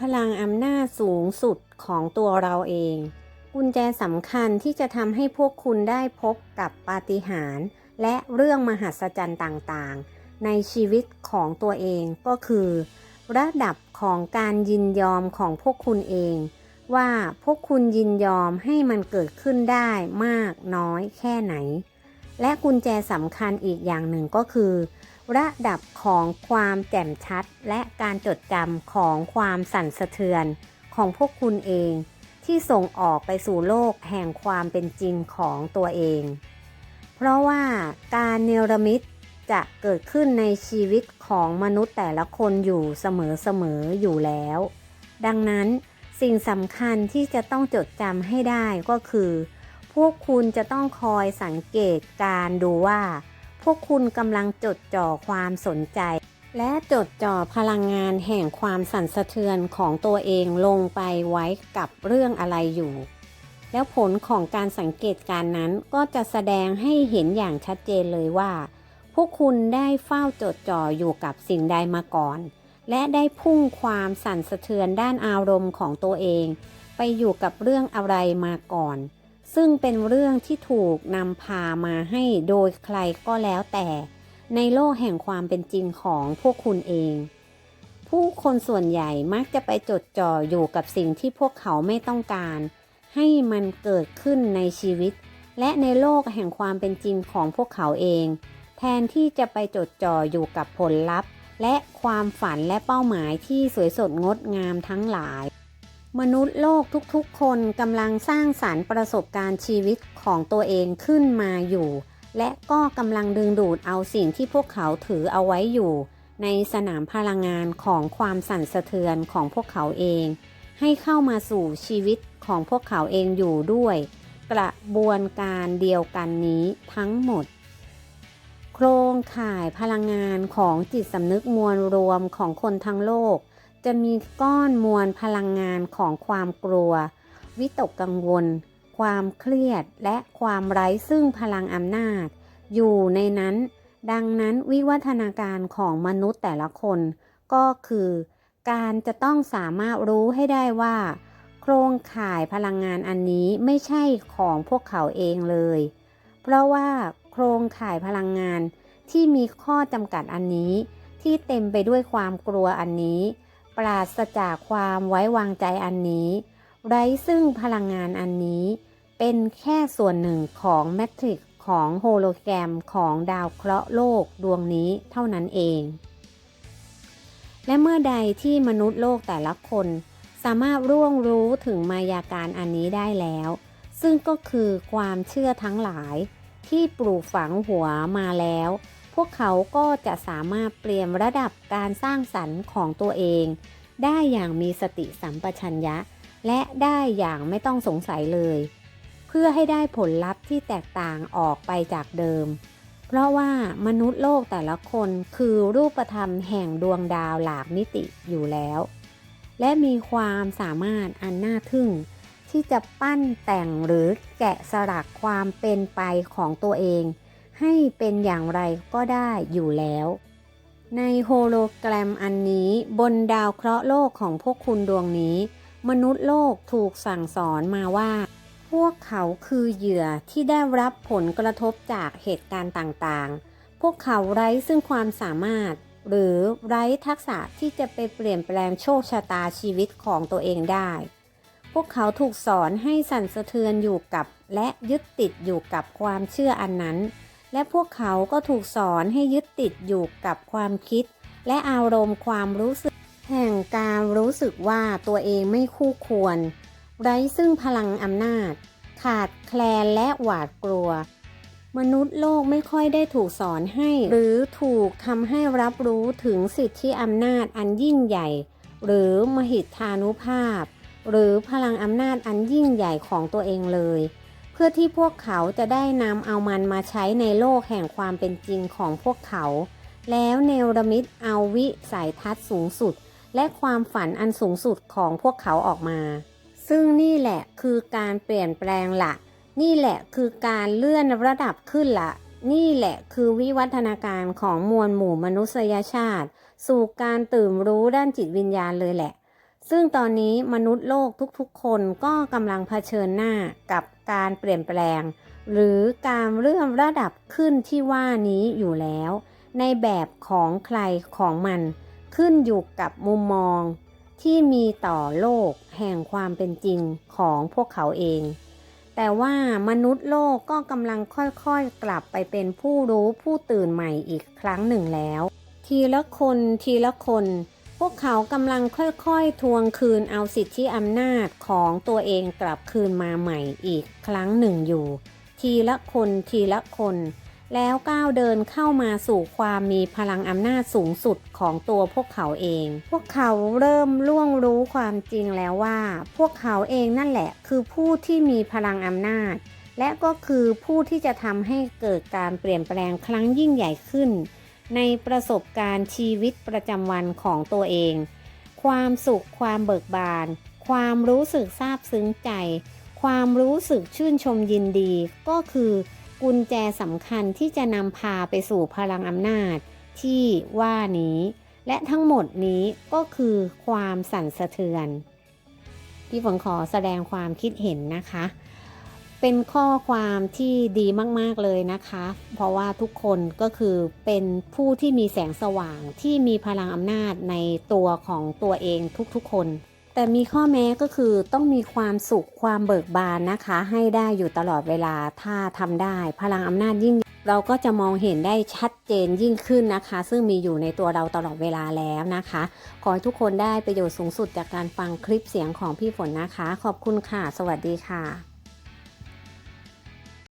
พลังอำนาจสูงสุดของตัวเราเอง กุญแจสำคัญที่จะทำให้พวกคุณได้พบกับปาฏิหาริย์และเรื่องมหัศจรรย์ต่างๆ ในชีวิตของตัวเองก็คือ ระดับของการยินยอมของพวกคุณเอง ว่าพวกคุณยินยอมให้มันเกิดขึ้นได้มากน้อยแค่ไหน และกุญแจสำคัญอีกอย่างหนึ่งก็คือ ระดับของความแจ่มชัด และการจดจำของความสั่นสะเทือนของพวกคุณเอง ที่ส่งออกไปสู่โลกแห่งความเป็นจริงของตัวเอง เพราะว่าการเนรมิตจะเกิดขึ้นในชีวิตของมนุษย์แต่ละคนอยู่เสมอๆอยู่แล้ว ดังนั้นสิ่งสำคัญที่จะต้องจดจำให้ได้ก็คือ พวกคุณจะต้องคอยสังเกตการดูว่า พวกคุณกำลังจดจ่อความสนใจ และจดจ่อพลังงานแห่งความสั่นสะเทือนของตัวเองลงไปไว้กับเรื่องอะไรอยู่ แล้วผลของการสังเกตการนั้นก็จะแสดงให้เห็นอย่างชัดเจนเลยว่า พวกคุณได้เฝ้าจดจ่ออยู่กับสิ่งใดมาก่อน และได้พุ่งความสั่นสะเทือนด้านอารมณ์ของตัวเอง ไปอยู่กับเรื่องอะไรมาก่อน ซึ่งเป็นเรื่องที่ถูกนำพามาให้โดยใครก็แล้วแต่ในโลกแห่งความเป็นจริงของพวกคุณเอง ผู้คนส่วนใหญ่มักจะไปจดจ่ออยู่กับสิ่งที่พวกเขาไม่ต้องการ ให้มันเกิดขึ้นในชีวิต และในโลกแห่งความเป็นจริงของพวกเขาเอง แทนที่จะไปจดจ่ออยู่กับผลลัพธ์ และความฝันและเป้าหมายที่สวยสดงดงามทั้งหลาย มนุษย์โลกทุกๆ คนกำลังสร้างสารรค์ประสบการณ์ชีวิตของตัวเองขึ้นมาอยู่ และก็กำลังดึงดูดเอาสิ่งที่พวกเขาถือเอาไว้อยู่ ในสนามพลังงานของความสั่นสะเทือนของพวกเขาเอง ให้เข้ามาสู่ชีวิตของพวกเขาเองอยู่ด้วย กระบวนการเดียวกันนี้ทั้งหมด โครงข่ายพลังงานของจิตสำนึกมวลรวมของคนทั้งโลก จะมีก้อนมวลพลังงานของความกลัว วิตกกังวล ความเครียดและความไร้ซึ่งพลังอำนาจ อยู่ในนั้น ดังนั้นวิวัฒนาการของมนุษย์แต่ละคน ก็คือ การจะต้องสามารถรู้ให้ได้ว่า โครงข่ายพลังงานอันนี้ไม่ใช่ของพวกเขาเองเลย เพราะว่าโครงข่ายพลังงานที่มีข้อจำกัดอันนี้ที่เต็มไปด้วยความกลัวอันนี้ ปราศจากความไว้วางใจอันนี้ ไร้ซึ่งพลังงานอันนี้ เป็นแค่ส่วนหนึ่งของแมทริกของโฮโลแกรมของดาวเคราะห์โลกดวงนี้เท่านั้นเอง และเมื่อใดที่มนุษย์โลกแต่ละคน สามารถร่วงรู้ถึงมายาการอันนี้ได้แล้ว ซึ่งก็คือความเชื่อทั้งหลายที่ปลูกฝังหัวมาแล้ว พวกเขาก็จะสามารถเปลี่ยนระดับการสร้างสรรค์ของตัวเอง ได้อย่างมีสติสัมปชัญญะ และได้อย่างไม่ต้องสงสัยเลย เพื่อให้ได้ผลลัพธ์ที่แตกต่างออกไปจากเดิม เพราะว่ามนุษย์โลกแต่ละคนคือรูปธรรมแห่งดวงดาวหลากมิติอยู่แล้ว และมีความสามารถอันน่าทึ่ง ที่จะปั้นแต่งหรือแกะสลักความเป็นไปของตัวเอง ให้เป็นอย่างไรก็ได้อยู่แล้ว ในโฮโลแกรมอันนี้บนดาวเคราะห์โลกของพวกคุณดวงนี้ มนุษย์โลกถูกสั่งสอนมาว่า พวกเขาคือเหยื่อที่ได้รับผลกระทบจากเหตุการณ์ต่างๆ พวกเขาไร้ซึ่งความสามารถ หรือไร้ทักษะที่จะไปเปลี่ยนแปลงโชคชะตาชีวิตของตัวเองได้ พวกเขาถูกสอนให้สั่นสะเทือนอยู่กับ และยึดติดอยู่กับความเชื่ออันนั้น และพวกเขาก็ถูกสอนให้ยึดติดอยู่กับความคิด และอารมณ์ความรู้สึก แห่งการรู้สึกว่าตัวเองไม่คู่ควร ไร้ซึ่งพลังอำนาจ ขาดแคลนและหวาดกลัว มนุษย์โลกไม่ค่อยได้ถูกสอนให้ หรือถูกทำให้รับรู้ถึงสิทธิอำนาจอันยิ่งใหญ่ หรือมหิทธานุภาพ หรือพลังอำนาจอันยิ่งใหญ่ของตัวเองเลย เพื่อที่พวกเขาจะได้นำเอามันมาใช้ในโลกแห่งความเป็นจริงของพวกเขา แล้วเนรมิตเอาวิสัยทัศน์สูงสุด และความฝันอันสูงสุดของพวกเขาออกมา ซึ่งนี่แหละคือการเปลี่ยนแปลงละนี่แหละคือการเลื่อนระดับขึ้นละนี่แหละคือวิวัฒนาการของมวลหมู่มนุษยชาติ สู่การตื่นรู้ด้านจิตวิญญาณเลยแหละ ซึ่งตอนนี้มนุษย์โลกทุกๆ คนก็กำลังเผชิญหน้ากับ การเปลี่ยนแปลง หรือการเลื่อนระดับขึ้นที่ว่านี้อยู่แล้ว ในแบบของใครของมัน ขึ้นอยู่กับมุมมอง ที่มีต่อโลกแห่งความเป็นจริงของพวกเขาเอง แต่ว่ามนุษย์โลกก็กำลังค่อยๆกลับไปเป็นผู้รู้ผู้ตื่นใหม่อีกครั้งหนึ่งแล้ว ทีละคนทีละคน วกเขากำลังค่อยๆ ทวงคืนเอาสิทธิอำนาจของตัวเองกลับคืนมาใหม่อีกครั้งหนึ่งอยู่ ทีละคนทีละคน แล้วก้าวเดินเข้ามาสู่ความมีพลังอำนาจสูงสุดของตัวพวกเขาเอง พวกเขาเริ่มล่วงรู้ความจริงแล้วว่า พวกเขาเองนั่นแหละคือผู้ที่มีพลังอำนาจ และก็คือผู้ที่จะทำให้เกิดการเปลี่ยนแปลงครั้งยิ่งใหญ่ขึ้น ในประสบการณ์ชีวิตประจำวันของตัวเอง ความสุขความเบิกบาน ความรู้สึกซาบซึ้งใจ ความรู้สึกชื่นชมยินดี ก็คือกุญแจสำคัญที่จะนำพาไปสู่พลังอำนาจ ที่ว่านี้ และทั้งหมดนี้ก็คือความสั่นสะเทือนพี่ฝนขอแสดงความคิดเห็นนะคะ เป็นข้อความที่ดีมาก ๆ เลยนะคะ เพราะว่าทุกคนก็คือเป็นผู้ที่มีแสงสว่างที่มีพลังอำนาจในตัวของตัวเองทุกๆ คน แต่มีข้อแม้ก็คือต้องมีความสุขความเบิกบานนะคะ ให้ได้อยู่ตลอดเวลาถ้าทำได้พลังอำนาจยิ่งเราก็จะมองเห็นได้ชัดเจนยิ่งขึ้นนะคะ ซึ่งมีอยู่ในตัวเราตลอดเวลาแล้วนะคะ ขอให้ทุกคนได้ประโยชน์สูงสุดจากการฟังคลิปเสียงของพี่ฝนนะคะ ขอบคุณค่ะ สวัสดีค่ะ